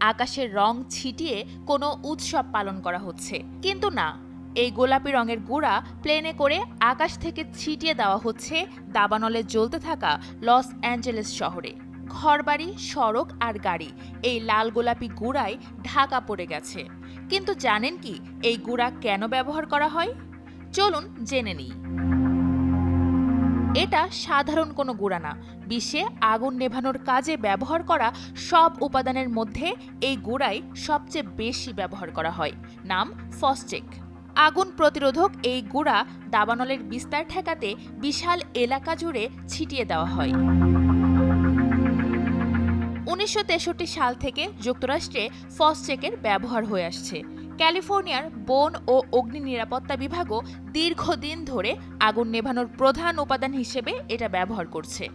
আকাশের রং ছিটিয়ে কোনো উৎসব পালন করা হচ্ছে। কিন্তু না, এই গোলাপি রঙের গুঁড়া প্লেনে করে আকাশ থেকে ছিটিয়ে দেওয়া হচ্ছে দাবানলে জ্বলতে থাকা লস অ্যাঞ্জেলেস শহরে। ঘরবাড়ি, সড়ক আর গাড়ি এই লাল গোলাপি গুঁড়ায় ঢাকা পড়ে গেছে। কিন্তু জানেন কি এই গুঁড়া কেন ব্যবহার করা হয়? চলুন জেনে নিই। এটা সাধারণ কোনো গুঁড়া না। বিশ্বে আগুন নেভানোর কাজে ব্যবহার করা সব উপাদানের মধ্যে এই গুঁড়াই সবচেয়ে বেশি ব্যবহার করা হয়, নাম ফসচেক। আগুন প্রতিরোধক এই গুঁড়া দাবানলের বিস্তার ঠেকাতে বিশাল এলাকা জুড়ে ছিটিয়ে দেওয়া হয়। উনিশশো তেষট্টি সাল থেকে যুক্তরাষ্ট্রে ফসচেকের ব্যবহার হয়ে আসছে। ক্যালিফোর্নিয়ার বন ও অগ্নি নিরাপত্তা বিভাগও দীর্ঘদিন ধরে আগুন নেভানোর প্রধান উপাদান হিসেবে এটা ব্যবহার করছে।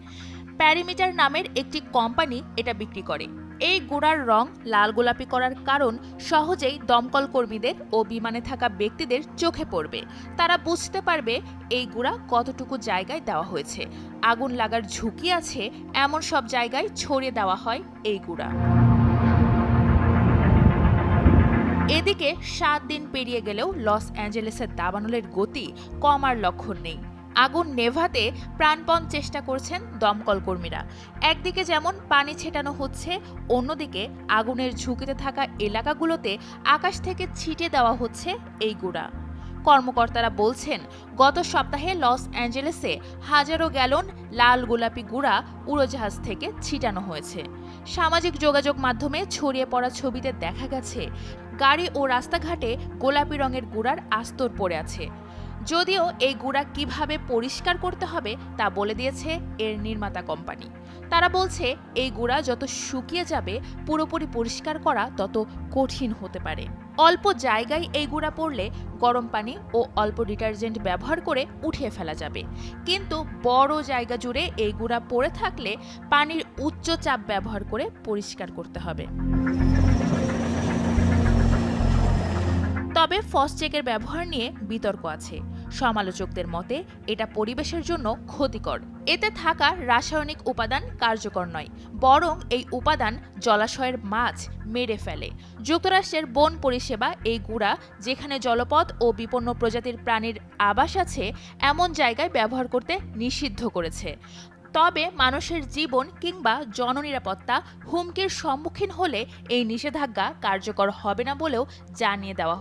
প্যারিমিটার নামের একটি কোম্পানি এটা বিক্রি করে। এই গুঁড়ার রং লাল গোলাপি করার কারণ সহজেই দমকল কর্মীদের ও বিমানে থাকা ব্যক্তিদের চোখে পড়বে। তারা বুঝতে পারবে এই গুঁড়া কতটুকু জায়গায় দেওয়া হয়েছে। আগুন লাগার ঝুঁকি আছে, এমন সব জায়গায় ছড়িয়ে দেওয়া হয় এই গুঁড়া। এদিকে সাত দিন পেরিয়ে গেলেও লস অ্যাঞ্জেলেসের দাবানলের গতি কমার লক্ষণ নেই। আগুন নেভাতে প্রাণপণ চেষ্টা করছেন দমকল কর্মীরা। একদিকে যেমন পানি ছেটানো হচ্ছে, অন্যদিকে আগুনের ঝুঁকিতে থাকা এলাকাগুলোতে আকাশ থেকে ছিটে দেওয়া হচ্ছে এই গুঁড়া। কর্মকর্তারা বলছেন, গত সপ্তাহে লস অ্যাঞ্জেলেসে হাজারো গ্যালন লাল গোলাপি গুঁড়া উড়োজাহাজ থেকে ছিটানো হয়েছে। সামাজিক যোগাযোগ মাধ্যমে ছড়িয়ে পড়া ছবিতে দেখা গেছে, গাড়ি ও রাস্তাঘাটে গোলাপি রঙের গুঁড়ার আস্তর পড়ে আছে। যদিও এই গুঁড়া কীভাবে পরিষ্কার করতে হবে তা বলে দিয়েছে এর নির্মাতা কোম্পানি। তারা বলছে, এই গুঁড়া যত শুকিয়ে যাবে, পুরোপুরি পরিষ্কার করা তত কঠিন হতে পারে। অল্প জায়গায় এই গুঁড়া পড়লে গরম পানি ও অল্প ডিটারজেন্ট ব্যবহার করে উঠিয়ে ফেলা যাবে। কিন্তু বড় জায়গা জুড়ে এই গুঁড়া পড়ে থাকলে পানির উচ্চ চাপ ব্যবহার করে পরিষ্কার করতে হবে। তবে ফসচেকের ব্যবহার নিয়ে বিতর্ক আছে। সমালোচকদের মতে, এটা পরিবেশের জন্য ক্ষতিকর। এতে থাকা রাসায়নিক উপাদান কার্যকর নয়, বরং এই উপাদান জলাশয়ের মাছ মেরে ফেলে। যুক্তরাষ্ট্রের বন পরিষেবা, এই গুড়া, যেখানে জলপথ ও বিপন্ন প্রজাতির প্রাণীর আবাস আছে, এমন জায়গায় ব্যবহার করতে নিষিদ্ধ করেছে। তবে মানুষের জীবন কিংবা জননিরাপত্তা হুমকির সম্মুখীন হলে এই নিষেধাজ্ঞা কার্যকর হবে না বলেও জানিয়ে দেওয়া